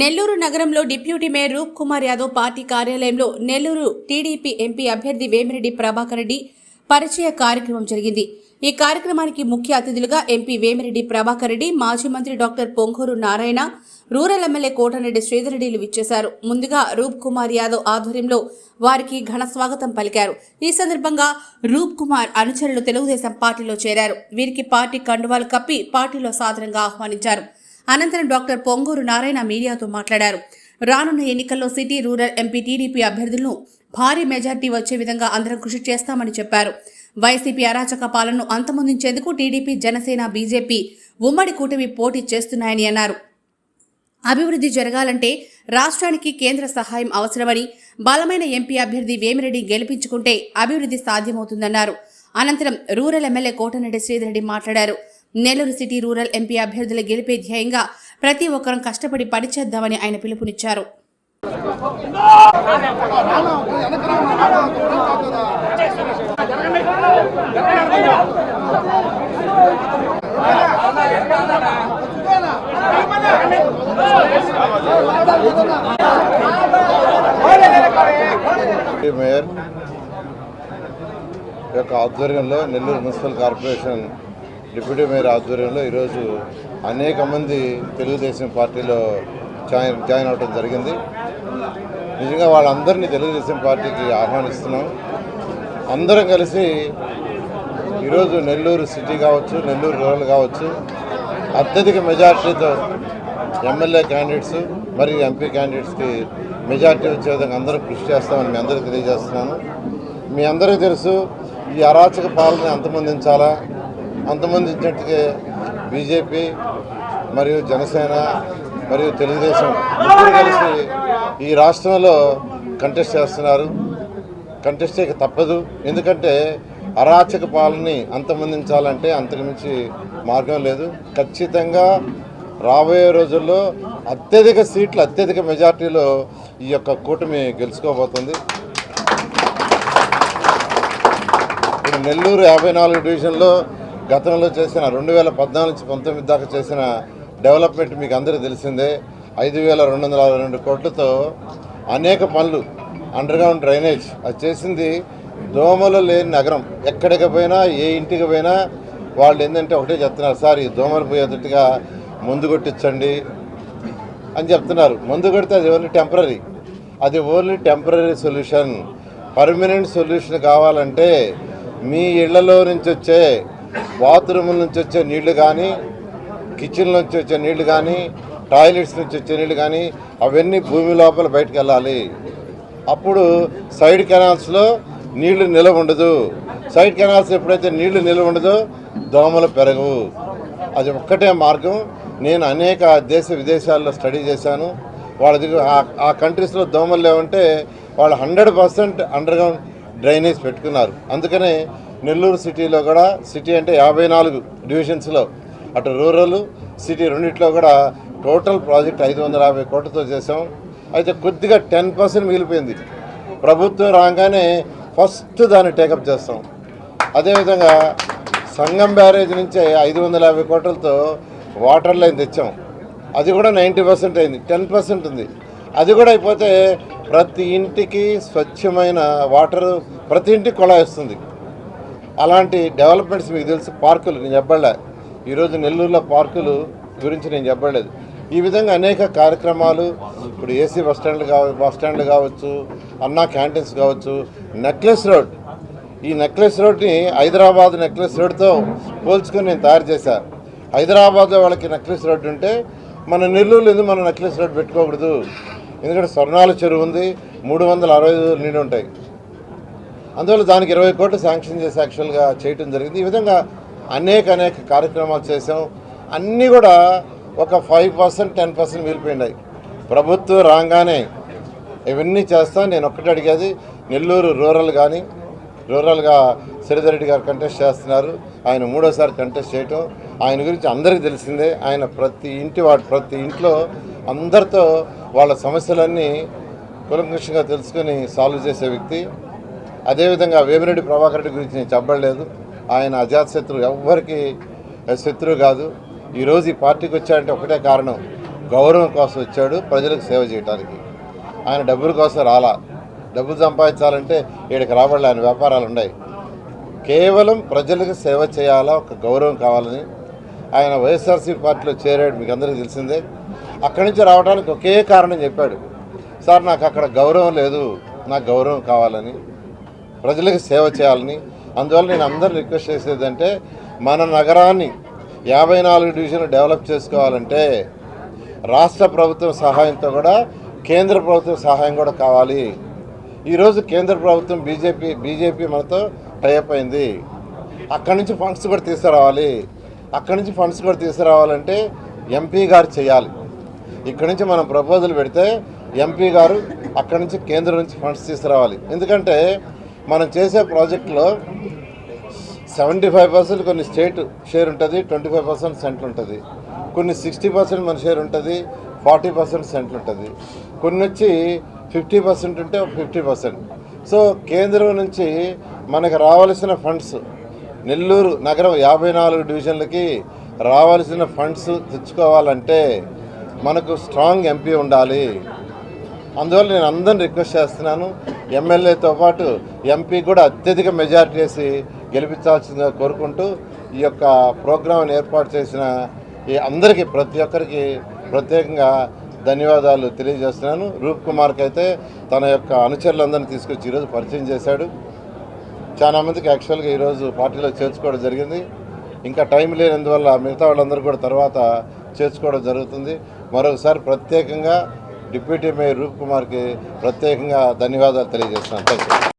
నెల్లూరు నగరంలో deputy mayor Roop Kumar Yadav party కార్యాలయంలో Nellore TDP MP అభ్యర్థి వేమిరెడ్డి ప్రభాకర్ రెడ్డి పరిచయ కార్యక్రమం జరిగింది. ఈ కార్యక్రమానికి ముఖ్య అతిథులుగా ఎంపీ వేమిరెడ్డి ప్రభాకర్ రెడ్డి మాజీ మంత్రి doctor Ponguru Narayana rural MLA Kotareddy శ్రీధరెడ్డిలు విచ్చేశారు. ముందుగా రూప్ కుమార్ యాదవ్ ఆధ్వర్యంలో వారికి ఘన స్వాగతం పలికారు. ఈ సందర్భంగా రూప్ కుమార్ అనుచరులు తెలుగుదేశం పార్టీలో చేరారు. వీరికి పార్టీ కండువాలు కప్పి పార్టీలో సాదరంగా ఆహ్వానించారు. అనంతరం డాక్టర్ పొంగూరు నారాయణ మీడియాతో మాట్లాడారు. రానున్న ఎన్నికల్లో సిటీ రూరల్ ఎంపీ టీడీపీ అభ్యర్థులను భారీ మెజార్టీ వచ్చే విధంగా అందరం కృషి చేస్తామని చెప్పారు. వైసీపీ అరాచక పాలనను అంతమొందించేందుకు టీడీపీ జనసేన బీజేపీ ఉమ్మడి కూటమి పోటీ చేస్తున్నాయని అన్నారు. అభివృద్ధి జరగాలంటే రాష్ట్రానికి కేంద్ర సహాయం అవసరమని బలమైన ఎంపీ అభ్యర్థి వేమిరెడ్డి గెలిపించుకుంటే అభివృద్ధి సాధ్యమవుతుందన్నారు. అనంతరం రూరల్ ఎమ్మెల్యే కోటరెడ్డి శ్రీధరెడ్డి మాట్లాడారు. నెల్లూరు సిటీ రూరల్ ఎంపీ అభ్యర్థుల గెలిపే ధ్యేయంగా ప్రతి ఒక్కరం కష్టపడి పనిచేద్దామని ఆయన పిలుపునిచ్చారు. మేయర్ యొక్క ఆధ్వర్యంలో Nellore municipal corporation deputy mayor ఆధ్వర్యంలో ఈరోజు అనేక మంది తెలుగుదేశం పార్టీలో జాయిన్ జాయిన్ అవడం జరిగింది. నిజంగా వాళ్ళందరినీ తెలుగుదేశం పార్టీకి ఆహ్వానిస్తున్నాం. అందరం కలిసి ఈరోజు నెల్లూరు సిటీ కావచ్చు నెల్లూరు రూరల్ కావచ్చు అత్యధిక మెజార్టీతో ఎమ్మెల్యే క్యాండిడేట్స్ మరియు ఎంపీ క్యాండిడేట్స్కి మెజార్టీ వచ్చే విధంగా అందరూ కృషి చేస్తామని మీ అందరికీ తెలియజేస్తున్నాను. మీ అందరికీ తెలుసు ఈ అరాచక పాలన అంతమొందించాలా అంతమొందించినట్టుగా బీజేపీ మరియు జనసేన మరియు తెలుగుదేశం ముగ్గురు కలిసి ఈ రాష్ట్రంలో కంటెస్ట్ చేస్తున్నారు. కంటెస్ట్ చేయక తప్పదు. ఎందుకంటే అరాచక పాలనని అంతమందించాలంటే అంతకుమించి మార్గం లేదు. ఖచ్చితంగా రాబోయే రోజుల్లో అత్యధిక సీట్లు అత్యధిక మెజార్టీలో ఈ యొక్క కూటమి గెలుచుకోబోతుంది. ఇప్పుడు నెల్లూరు యాభై నాలుగు డివిజన్లో గతంలో చేసిన రెండు వేల పద్నాలుగు నుంచి పంతొమ్మిది దాకా చేసిన డెవలప్మెంట్ మీకు అందరికీ తెలిసిందే. ఐదు వేల రెండు వందల అరవై రెండు కోట్లతో అనేక పనులు అండర్గ్రౌండ్ డ్రైనేజ్ అది చేసింది దోమలు లేని నగరం. ఎక్కడికి పోయినా ఏ ఇంటికి పోయినా వాళ్ళు ఏంటంటే ఒకటే చెప్తున్నారు సార్ ఈ దోమలు పోయేటట్టుగా ముందు కొట్టించండి అని చెప్తున్నారు. ముందు కొడితే అది ఓన్లీ టెంపరీ అది only temporary solution permanent solution కావాలంటే మీ ఇళ్ళలో నుంచి వచ్చే బాత్రూముల నుంచి వచ్చే నీళ్ళు కానీ కిచెన్ నుంచి వచ్చే నీళ్ళు కానీ టాయిలెట్స్ నుంచి వచ్చే నీళ్ళు కానీ అవన్నీ భూమి లోపల బయటకు వెళ్ళాలి. అప్పుడు సైడ్ కెనాల్స్లో నీళ్ళు నిలవ ఉండదు. సైడ్ కెనాల్స్ ఎప్పుడైతే నీళ్ళు నిలవ ఉండదో దోమలు పెరగవు. అది ఒక్కటే మార్గం. నేను అనేక దేశ విదేశాల్లో స్టడీ చేశాను. వాళ్ళ దగ్గర ఆ- ఆ కంట్రీస్లో దోమలు లేవంటే వాళ్ళు హండ్రెడ్ పర్సెంట్ అండర్గ్రౌండ్ డ్రైనేజ్ పెట్టుకున్నారు. అందుకనే నెల్లూరు సిటీలో కూడా సిటీ అంటే యాభై నాలుగు డివిజన్స్లో అటు రూరల్ సిటీ రెండిట్లో కూడా టోటల్ ప్రాజెక్ట్ ఐదు వందల యాభై కోట్లతో చేసాం అయితే కొద్దిగా టెన్ పర్సెంట్ మిగిలిపోయింది. ప్రభుత్వం రాగానే ఫస్ట్ దాన్ని టేకప్ చేస్తాం. అదేవిధంగా సంగం బ్యారేజ్ నుంచి ఐదు వందల యాభై కోట్లతో వాటర్ లైన్ తెచ్చాం. అది కూడా నైంటీ పర్సెంట్ అయింది. టెన్ పర్సెంట్ ఉంది. అది కూడా అయిపోతే ప్రతి ఇంటికి స్వచ్ఛమైన వాటర్ ప్రతి ఇంటికి కుళాయి వస్తుంది. అలాంటి డెవలప్మెంట్స్ మీకు తెలుసు పార్కులు. నేను చెప్పలే? ఈరోజు నెల్లూరులో పార్కులు గురించి నేను చెప్పలేదు. ఈ విధంగా అనేక కార్యక్రమాలు ఇప్పుడు ఏసీ బస్ స్టాండ్లు కావ బస్ స్టాండ్లు కావచ్చు అన్నా క్యాంటీన్స్ కావచ్చు నెక్లెస్ రోడ్ ఈ నెక్లెస్ రోడ్ని హైదరాబాద్ నెక్లెస్ రోడ్తో పోల్చుకొని నేను తయారు చేశాను హైదరాబాద్లో వాళ్ళకి నెక్లెస్ రోడ్ ఉంటే మన నెల్లూరులో ఎందుకు మనం నెక్లెస్ రోడ్ పెట్టుకోకూడదు? ఎందుకంటే స్వర్ణాల చెరువు ఉంది మూడు వందల అరవై నీళ్ళు ఉంటాయి అందువల్ల దానికి ఇరవై కోట్లు శాంక్షన్ చేసి యాక్చువల్గా చేయటం జరిగింది. ఈ విధంగా అనేక అనేక కార్యక్రమాలు చేసాం అన్నీ కూడా ఒక ఫైవ్ పర్సెంట్ టెన్ పర్సెంట్ మిగిలిపోయినాయి. ప్రభుత్వం రాగానే ఇవన్నీ చేస్తాను నేను ఒక్కటి అడిగేది నెల్లూరు రూరల్ కానీ రూరల్గా శ్రీధర్ గారు కంటెస్ట్ చేస్తున్నారు. ఆయన మూడోసారి కంటెస్ట్ చేయటం. ఆయన గురించి అందరికీ తెలిసిందే. ఆయన ప్రతి ఇంటి వాటి ప్రతి ఇంట్లో అందరితో వాళ్ళ సమస్యలన్నీ కులంకషంగా తెలుసుకొని సాల్వ్ చేసే వ్యక్తి. అదేవిధంగా వేమిరెడ్డి ప్రభాకర్ రెడ్డి గురించి నేను చెప్పలేదు. ఆయన అజాత్ శత్రువు ఎవ్వరికి శత్రువు కాదు. ఈరోజు ఈ పార్టీకి వచ్చాడంటే ఒకటే కారణం గౌరవం కోసం వచ్చాడు ప్రజలకు సేవ చేయడానికి ఆయన డబ్బుల కోసం రాలా. డబ్బులు సంపాదించాలంటే ఈడికి రాబడలే ఆయన వ్యాపారాలు ఉన్నాయి. కేవలం ప్రజలకు సేవ చేయాలా? ఒక గౌరవం కావాలని. ఆయన వైఎస్ఆర్సీ పార్టీలో చేరాడు మీకు అందరికీ తెలిసిందే. అక్కడి నుంచి రావడానికి ఒకే కారణం చెప్పాడు. సార్ నాకు అక్కడ గౌరవం లేదు. నాకు గౌరవం కావాలని. ప్రజలకు సేవ చేయాలని. అందువల్ల నేను అందరూ రిక్వెస్ట్ చేసేది అంటే మన నగరాన్ని యాభై నాలుగు డివిజన్లు డెవలప్ చేసుకోవాలంటే రాష్ట్ర ప్రభుత్వం సహాయంతో కూడా కేంద్ర ప్రభుత్వం సహాయం కూడా కావాలి. ఈరోజు కేంద్ర ప్రభుత్వం బీజేపీ బీజేపీ మనతో టైప్ అయింది. అక్కడి నుంచి ఫండ్స్ కూడా తీసుకురావాలి. అక్కడి నుంచి ఫండ్స్ కూడా తీసుకురావాలంటే ఎంపీ గారు చేయాలి. ఇక్కడి నుంచి మనం ప్రపోజల్ పెడితే ఎంపీ గారు అక్కడి నుంచి కేంద్రం నుంచి ఫండ్స్ తీసుకురావాలి. ఎందుకంటే మనం చేసే ప్రాజెక్టులో సెవెంటీ ఫైవ్ పర్సెంట్ కొన్ని స్టేట్ షేర్ ఉంటుంది ట్వంటీ ఫైవ్ పర్సెంట్ సెంట్రల్ ఉంటుంది. కొన్ని సిక్స్టీ పర్సెంట్ మన షేర్ ఉంటుంది ఫార్టీ పర్సెంట్ సెంట్రల్ ఉంటుంది. కొన్ని వచ్చి ఫిఫ్టీ పర్సెంట్ ఉంటే ఫిఫ్టీ పర్సెంట్. సో కేంద్రం నుంచి మనకు రావాల్సిన ఫండ్స్ నెల్లూరు నగరం యాభై నాలుగు డివిజన్లకి రావాల్సిన ఫండ్స్ తెచ్చుకోవాలంటే మనకు స్ట్రాంగ్ ఎంపీ ఉండాలి. అందువల్ల నేను అందరిని రిక్వెస్ట్ చేస్తున్నాను. ఎమ్మెల్యేతో పాటు ఎంపీ కూడా అత్యధిక మెజారిటీ వేసి గెలిపించాల్సిందిగా కోరుకుంటూ ఈ యొక్క ప్రోగ్రాంని ఏర్పాటు చేసిన ఈ అందరికీ ప్రతి ఒక్కరికి ప్రత్యేకంగా ధన్యవాదాలు తెలియజేస్తున్నాను. రూప్ కుమార్కి అయితే తన యొక్క అనుచరులందరినీ తీసుకొచ్చి ఈరోజు పరిచయం చేశాడు. చాలా మందికి యాక్చువల్గా ఈరోజు పార్టీలో చేర్చుకోవడం జరిగింది. ఇంకా టైం లేనందువల్ల మిగతా వాళ్ళందరూ కూడా తర్వాత చేర్చుకోవడం జరుగుతుంది. మరొకసారి ప్రత్యేకంగా డిప్యూటీ మేయర్ రూప్ కుమార్కి ప్రత్యేకంగా ధన్యవాదాలు తెలియజేస్తున్నాను. Thank you